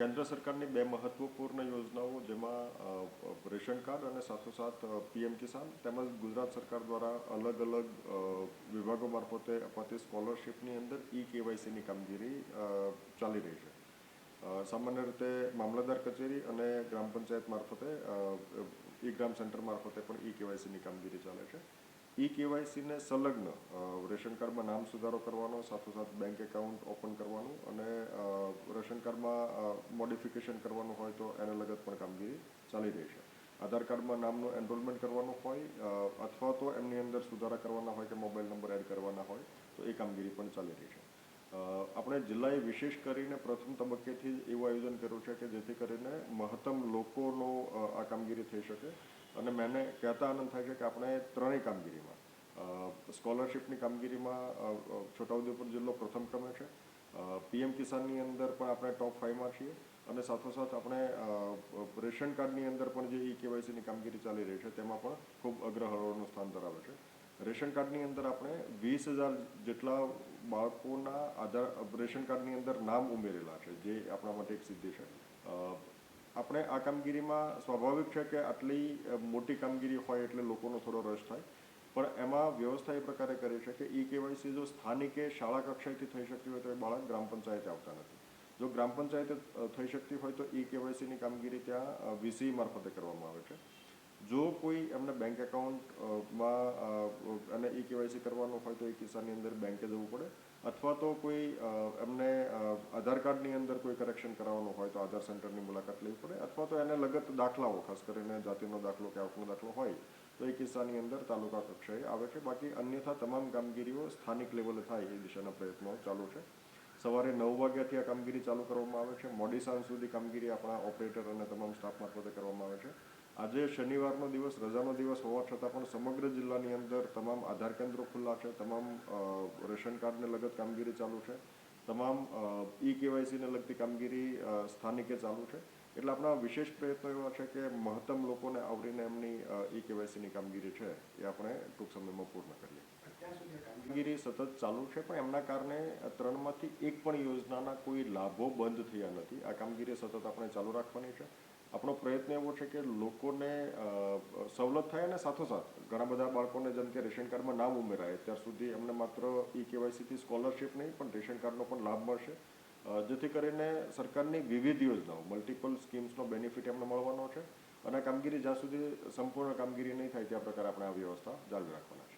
કેન્દ્ર સરકારની બે મહત્વપૂર્ણ યોજનાઓ, જેમાં રેશન કાર્ડ અને સાથોસાથ પીએમ કિસાન તેમજ ગુજરાત સરકાર દ્વારા અલગ અલગ વિભાગો મારફતે અપાતી સ્કોલરશિપની અંદર ઈ કેવાયસીની કામગીરી ચાલી રહી છે. સામાન્ય રીતે મામલતદાર કચેરી અને ગ્રામ પંચાયત મારફતે ઈ ગ્રામ સેન્ટર મારફતે પણ ઈ કેવાયસીની કામગીરી ચાલે છે. ઈ કેવાયસીને સંલગ્ન રેશન કાર્ડમાં નામ સુધારો કરવાનો, સાથોસાથ બેંક એકાઉન્ટ ઓપન કરવાનું અને રેશન કાર્ડમાં મોડિફિકેશન કરવાનું હોય તો એને લગત પણ કામગીરી ચાલી રહી છે. આધાર કાર્ડમાં નામનું એનરોલમેન્ટ કરવાનું હોય અથવા તો એમની અંદર સુધારા કરવાના હોય કે મોબાઈલ નંબર એડ કરવાના હોય, તો એ કામગીરી પણ ચાલી રહી છે. આપણે જિલ્લાએ વિશેષ કરીને પ્રથમ તબક્કેથી જ એવું આયોજન કર્યું છે કે જેથી કરીને મહત્તમ લોકોનો આ કામગીરી થઈ શકે. અને મને કહેતા આનંદ થાય છે કે આપણે ત્રણેય કામગીરીમાં સ્કોલરશિપની કામગીરીમાં છોટાઉદેપુર જિલ્લો પ્રથમ ક્રમે છે. પીએમ કિસાનની અંદર પણ આપણે ટોપ ફાઇવમાં છીએ. અને સાથોસાથ આપણે રેશન કાર્ડની અંદર પણ જે ઈ કેવાયસીની કામગીરી ચાલી રહી છે તેમાં પણ ખૂબ અગ્રહરોળનું સ્થાન ધરાવે છે. રેશન કાર્ડની અંદર આપણે વીસ હજાર જેટલા બાળકોના આધાર, રેશન કાર્ડની અંદર નામ ઉમેરેલા છે, જે આપણા માટે એક સિદ્ધિ છે. આપણે આ કામગીરીમાં સ્વાભાવિક છે કે આટલી મોટી કામગીરી હોય એટલે લોકોનો થોડો રસ થાય. પણ એમાં વ્યવસ્થા એ પ્રકારે કરી છે કે ઈ કેવાયસી જો સ્થાનિકે શાળા કક્ષાએથી થઈ શકતી હોય તો એ બાળક ગ્રામ પંચાયતે આવતા નથી. જો ગ્રામ પંચાયતે થઈ શકતી હોય તો ઈ કેવાયસીની કામગીરી ત્યાં વીસી મારફતે કરવામાં આવે છે. જો કોઈ એમને બેંક એકાઉન્ટમાં અને ઈ કેવાયસી કરવાનું હોય તો એ કિસ્સાની અંદર બેંકે જવું પડે. અથવા તો કોઈ એમને આધાર કાર્ડની અંદર કોઈ કરેક્શન કરાવવાનું હોય તો આધાર સેન્ટરની મુલાકાત લેવી પડે. અથવા તો એને લગત દાખલાઓ, ખાસ કરીને જાતિનો દાખલો કે આવકનો દાખલો હોય, તો એ કિસ્સાની અંદર તાલુકા કક્ષાએ આવે છે. બાકી અન્યથા તમામ કામગીરીઓ સ્થાનિક લેવલે થાય એ દિશાના પ્રયત્નો ચાલુ છે. સવારે નવ વાગ્યાથી આ કામગીરી ચાલુ કરવામાં આવે છે. મોડી સાંજ સુધી કામગીરી આપણા ઓપરેટર અને તમામ સ્ટાફ મારફતે કરવામાં આવે છે. આજે શનિવારનો દિવસ, રજાનો દિવસ હોવા છતાં પણ સમગ્ર જિલ્લાની અંદર તમામ આધાર કેન્દ્રો ખુલ્લા છે, તમામ રેશન કાર્ડને લગત કામગીરી ચાલુ છે, તમામ ઈ કેવાયસીને લગતી કામગીરી સ્થાનિકે ચાલુ છે. એટલે આપણા વિશેષ પ્રયત્નો એવા છે કે મહત્તમ લોકોને આવરીને એમની ઈ કેવાયસીની કામગીરી છે એ આપણે ટૂંક સમયમાં પૂર્ણ કરીએ. કામગીરી સતત ચાલુ છે, પણ એમના કારણે ત્રણમાંથી એક પણ યોજનાના કોઈ લાભો બંધ થયા નથી. આ કામગીરી સતત આપણે ચાલુ રાખવાની છે. આપણો પ્રયત્ન એવો છે કે લોકોને સવલત થાય અને સાથોસાથ ઘણા બધા બાળકોને જેમ કે રેશન કાર્ડમાં નામ ઉમેરાય, અત્યાર સુધી એમને માત્ર ઈ કેવાયસીથી સ્કોલરશિપ નહીં, પણ રેશન કાર્ડનો પણ લાભ મળશે. જેથી કરીને સરકારની વિવિધ યોજનાઓ, મલ્ટિપલ સ્કીમ્સનો બેનિફિટ એમને મળવાનો છે અને કામગીરી જ્યાં સુધી સંપૂર્ણ કામગીરી નહીં થાય, ત્યાં પ્રકારે આપણે આ વ્યવસ્થા જાળવી રાખવાના